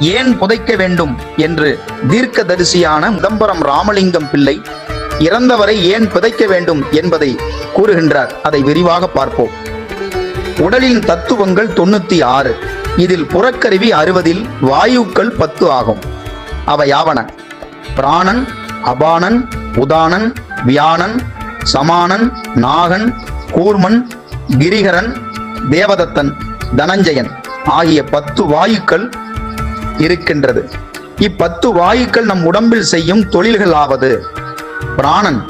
ஏன் புதைக்க வேண்டும் என்று தீர்க்கதரிசியான முதம்பரம் ராமலிங்கம் பிள்ளை இறந்தவரை ஏன் புதைக்க வேண்டும் என்பதை கூறுகின்றார். அதை விரிவாக பார்ப்போம். உடலின் தத்துவங்கள் தொண்ணூத்தி ஆறு. இதில் புறக்கருவி அறுபதில் வாயுக்கள் பத்து ஆகும். அவையாவன பிராணன் அபானன் உதானன் வியானன் சமானன் நாகன் கூர்மன் கிரிகரன் தேவதத்தன் தனஞ்சயன் ஆகிய பத்து வாயுக்கள் இருக்கின்றது. இப்பத்து வாயுக்கள் நம் உடம்பில் செய்யும் தொழில்களாவது பிராணன்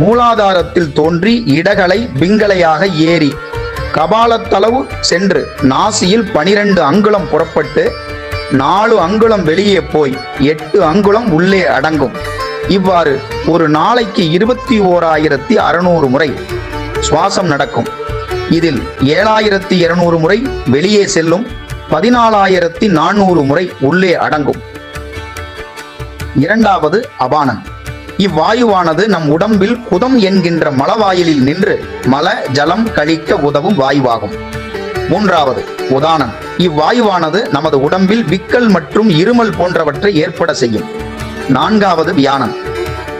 மூலாதாரத்தில் தோன்றி இடகலை பிங்களையாக ஏறி கபாலத்தளவு சென்று நாசியில் பனிரெண்டு அங்குலம் புறப்பட்டு நாலு அங்குலம் வெளியே போய் எட்டு அங்குலம் உள்ளே அடங்கும். இவ்வாறு ஒரு நாளைக்கு இருபத்தி ஓராயிரத்தி அறுநூறு முறை சுவாசம் நடக்கும். இதில் ஏழாயிரத்தி இருநூறு முறை வெளியே செல்லும். பதினாலாயிரத்தி நானூறு முறை உள்ளே அடங்கும். இரண்டாவது அபானன் இவ்வாயுவானது நம் உடம்பில் குதம் என்கின்ற மலவாயிலில் நின்று மல ஜலம் கழிக்க உதவும் வாயுவாகும். மூன்றாவது உதானன் இவ்வாயுவானது நமது உடம்பில் விக்கல் மற்றும் இருமல் போன்றவற்றை ஏற்பட செய்யும். நான்காவது வியானன்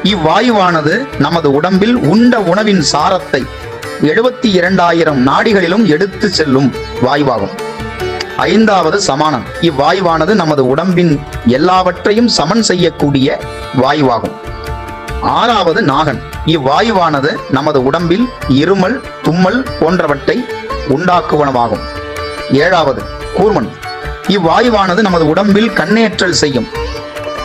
இவ்வாயுவானது நமது உடம்பில் உண்ட உணவின் சாரத்தை எழுபத்தி இரண்டாயிரம் நாடிகளிலும் எடுத்து செல்லும் வாயுவாகும். ஐந்தாவது சமானம். இவ்வாயுவானது நமது உடம்பின் எல்லாவற்றையும் சமன் செய்யக்கூடிய வாயுவாகும். ஆறாவது நாகன் இவ்வாயுவானது நமது உடம்பில் இருமல் தும்மல் போன்றவற்றை உண்டாக்குவனவாகும். ஏழாவது கூர்மன். இவ்வாயுவானது நமது உடம்பில் கண்ணேற்றல் செய்யும்.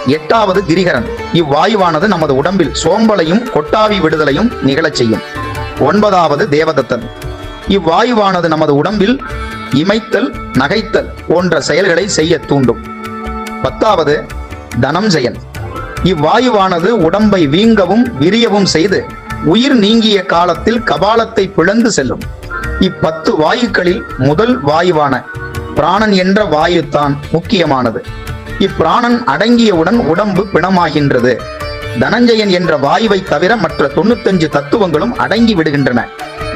எட்டாவது கிரிகரன். இவ்வாயுவானது நமது உடம்பில் சோம்பலையும் கொட்டாவி விடுதலையும் நிகழச் செய்யும். ஒன்பதாவது தேவதத்தன். இவ்வாயுவானது நமது உடம்பில் இமைத்தல் நகைத்தல் போன்ற செயல்களை செய்ய தூண்டும். பத்தாவது தனஞ்சயன் இவ்வாயுவானது உடம்பை வீங்கவும் விரியவும் செய்து உயிர் நீங்கிய காலத்தில் கபாலத்தை பிளந்து செல்லும். இப்பத்து வாயுக்களில் முதல் வாயுவான பிராணன் என்ற வாயு தான் முக்கியமானது. இப்பிராணன் அடங்கியவுடன் உடம்பு பிணமாகின்றது. தனஞ்சயன் என்ற வாயுவை தவிர மற்ற தொண்ணூத்தஞ்சு தத்துவங்களும் அடங்கி விடுகின்றன.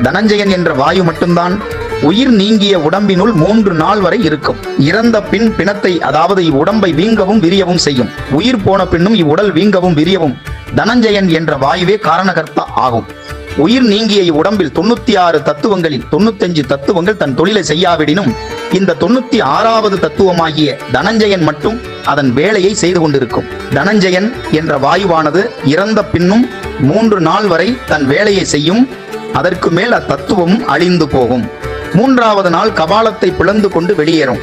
தனஞ்சயன் என்ற வாயு மட்டும்தான் உயிர் நீங்கிய உடம்பினுள் மூன்று நாள் வரை இருக்கும். இறந்த பின் பிணத்தை அதாவது இவ்வுடம்பை வீங்கவும் விரியவும் செய்யும். உயிர் போன பின்னும் இவ்வுடல் வீங்கவும் விரியவும். தனஞ்சயன் என்ற வாயுவே காரணகர்த்தா ஆகும். உயிர் நீங்கிய இவ்வுடம்பில் தொண்ணூத்தி ஆறு தத்துவங்களில் தொண்ணூத்தஞ்சு தத்துவங்கள் தன் தொழிலை செய்யாவிடினும் இந்த தொண்ணூத்தி ஆறாவது தத்துவமாகிய தனஞ்சயன் மட்டும் அதன் வேலையை செய்து கொண்டிருக்கும். தனஞ்சயன் என்ற வாயுவானது இறந்த பின்னும் மூன்று நாள் வரை தன் வேலையை செய்யும். அதற்கு மேல் அத்தத்துவம் அழிந்து போகும். மூன்றாவது நாள் கபாலத்தை பிளந்து கொண்டு வெளியேறும்.